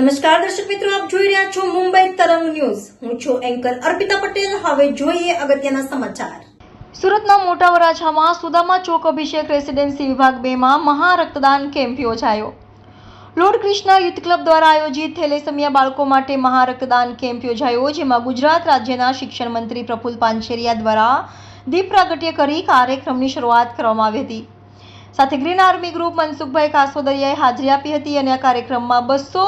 નમસ્કાર, દર્શક મિત્રો, આપ જોઈ રહ્યા છો મુંબઈ તરંગ ન્યૂઝ. હું છું એન્કર અર્પિતા પટેલ. હવે જોઈએ અગત્યના સમાચાર. સુરતના મોટા વરાછામાં સુદામા ચોક અભિષેક રેસિડેન્સી વિભાગ બેમાં મહા કેમ્પ યોજાયો. લોર્ડ કૃષ્ણા યુથ ક્લબ દ્વારા આયોજિત થેલેસમિયા બાળકો માટે મહા કેમ્પ યોજાયો, જેમાં ગુજરાત રાજ્યના શિક્ષણ મંત્રી પ્રફુલ પાનછેરિયા દ્વારા દીપ પ્રાગટ્ય કરી કાર્યક્રમની શરૂઆત કરવામાં આવી હતી. સાથે ગ્રીન આર્મી ગ્રુપ મનસુખભાઈ કાસોદરિયાએ હાજરી આપી હતી અને આ કાર્યક્રમમાં બસો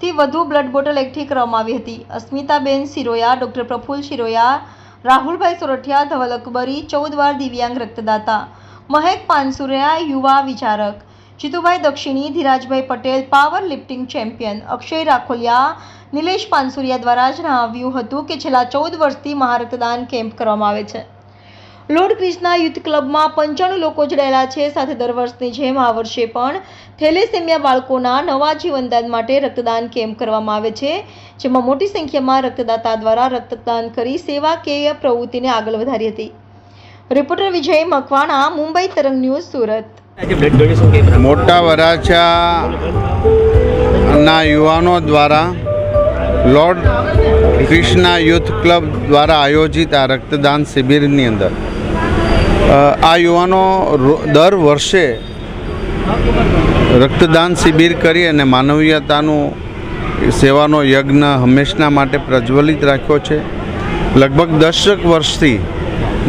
થી વધુ બ્લડ બોટલ એકઠી કરવામાં આવી હતી. અસ્મિતાબેન શિરોયા ડોક્ટર પ્રફુલ શિરોયા, રાહુલભાઈ સોરઠિયા, ધવલ અકબરી ચૌદ વાર દિવ્યાંગ રક્તદાતા, મહેક પાનસુરિયા, યુવા વિચારક, Jitubhai Dakshini, Dhirajbhai Patel power lifting champion Akshay Rakholiya, Nilesh Pansuriya દ્વારા જણાવ્યું હતું કે છેલ્લા ચૌદ વર્ષથી મહારક્તદાન કેમ્પ કરવામાં આવે છે. લોર્ડ ક્રિષ્ના યુથ ક્લબમાં પંચાણું લોકો જોડાયેલા છે. સાથે દર વર્ષની જેમ આ વર્ષે પણ થેલેસેમિયા બાળકોના નવા જીવનદાન માટે રક્તદાન કેમ્પ કરવામાં આવે છે, જેમાં મોટી સંખ્યામાં રક્તદાતા દ્વારા રક્તદાન કરી સેવાકીય પ્રવૃત્તિને આગળ વધારી હતી. રિપોર્ટર વિજય મકવાણા, મુંબઈ તરંગ ન્યૂઝ, સુરત. મોટા વરાછાના યુવાનો દ્વારા લોર્ડ કૃષ્ણા યુથ ક્લબ દ્વારા આયોજિત આ રક્તદાન શિબિરની અંદર. આ યુવાનો દર વર્ષે રક્તદાન શિબિર કરી અને માનવીયતાનું સેવાનો યજ્ઞ હંમેશના માટે પ્રજ્વલિત રાખ્યો છે. લગભગ દશક વર્ષથી,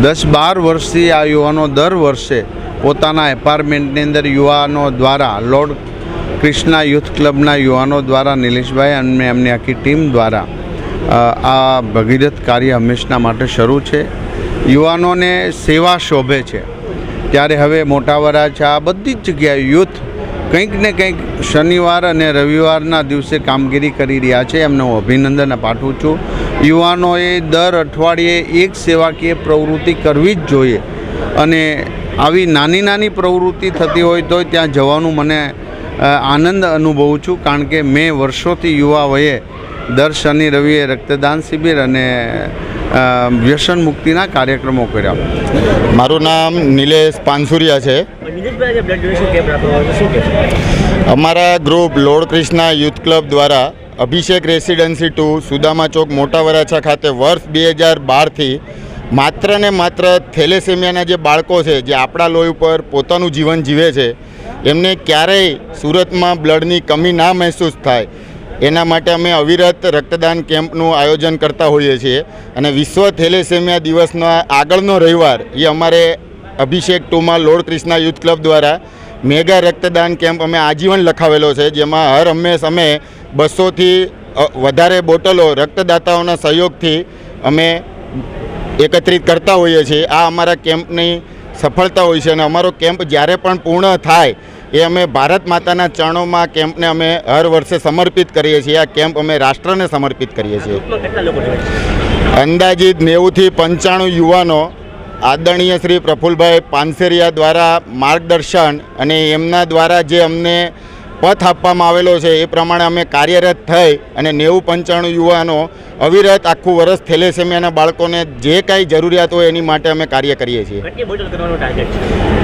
દસ બાર વર્ષથી આ યુવાનો દર વર્ષે પોતાના એપાર્ટમેન્ટની અંદર યુવાનો દ્વારા, લોર્ડ કૃષ્ણા યુથ ક્લબના યુવાનો દ્વારા, નિલેશભાઈ અને એમની આખી ટીમ દ્વારા આ ભગીરથ કાર્ય હંમેશના માટે શરૂ છે. યુવાનોને સેવા શોભે છે. ત્યારે હવે મોટા વરાછા બધી જ જગ્યાએ યુથ કંઈક ને કંઈક શનિવાર અને રવિવારના દિવસે કામગીરી કરી રહ્યા છે. એમને હું અભિનંદન પાઠવું છું. યુવાનોએ દર અઠવાડિયે એક સેવાકીય પ્રવૃત્તિ કરવી જ જોઈએ. અને આવી નાની નાની પ્રવૃત્તિ થતી હોય તો ત્યાં જવાનું મને આનંદ અનુભવું છું. કારણ કે મેં વર્ષોથી યુવા વયે દર શનિ રવિએ રક્તદાન શિબિર અને વ્યસન મુક્તિના કાર્યક્રમો કર્યા. મારું નામ નિલેશ પાનસુરિયા છે. અમારા group lord Krishna youth club દ્વારા અભિષેક રેસિડેન્સી ટુ સુદામા ચોક મોટા વરાછા ખાતે વર્ષ બે હજાર બારથી માત્ર ને માત્ર થેલેસેમિયાના જે બાળકો છે જે આપણા લોહી ઉપર પોતાનું જીવન જીવે છે એમને ક્યારેય સુરતમાં બ્લડની કમી ના મહેસૂસ થાય. એના માટે અમે અવિરત રક્તદાન કેમ્પનું આયોજન કરતા હોઈએ છીએ અને વિશ્વ થેલેસેમિયા દિવસનો આગળનો રવિવાર એ અમારે અભિષેક ટુમાં લોર્ડ ક્રિષ્ના યુથ ક્લબ દ્વારા મેગા રક્તદાન કેમ્પ અમે આજીવન લખાવેલો છે, જેમાં હર હંમેશ અમે બસોથી વધારે બોટલો રક્તદાતાઓના સહયોગથી અમે એકત્રિત કરતા હોઈએ છીએ. આ અમારા કેમ્પની સફળતા હોય છે અને અમારો કેમ્પ જ્યારે પણ પૂર્ણ થાય એ અમે ભારત માતાના ચરણોમાં કેમ્પને અમે હર વર્ષે સમર્પિત કરીએ છીએ આ કેમ્પ અમે રાષ્ટ્રને સમર્પિત કરીએ છીએ? અંદાજિત નેવુંથી પંચાણું યુવાનો આદરણીય શ્રી પ્રફુલભાઈ પાનસેરિયા દ્વારા માર્ગદર્શન અને એમના દ્વારા જે અમને પથ આપવામાં આવેલો છે એ પ્રમાણે અમે કાર્યરત થઈ અને નેવું પંચાણું યુવાનો અવિરત આખું વર્ષ થેલેસેમિયાના બાળકોને જે કાંઈ જરૂરિયાત હોય એની માટે અમે કાર્ય કરીએ છીએ.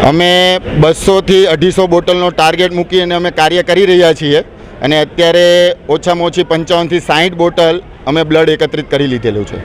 અમે બસોથી અઢીસો બોટલનો ટાર્ગેટ મૂકી અને અમે કાર્ય કરી રહ્યા છીએ અને અત્યારે ઓછામાં ઓછી પંચાવનથી સાહીઠ બોટલ અમે બ્લડ એકત્રિત કરી લીધેલું છે.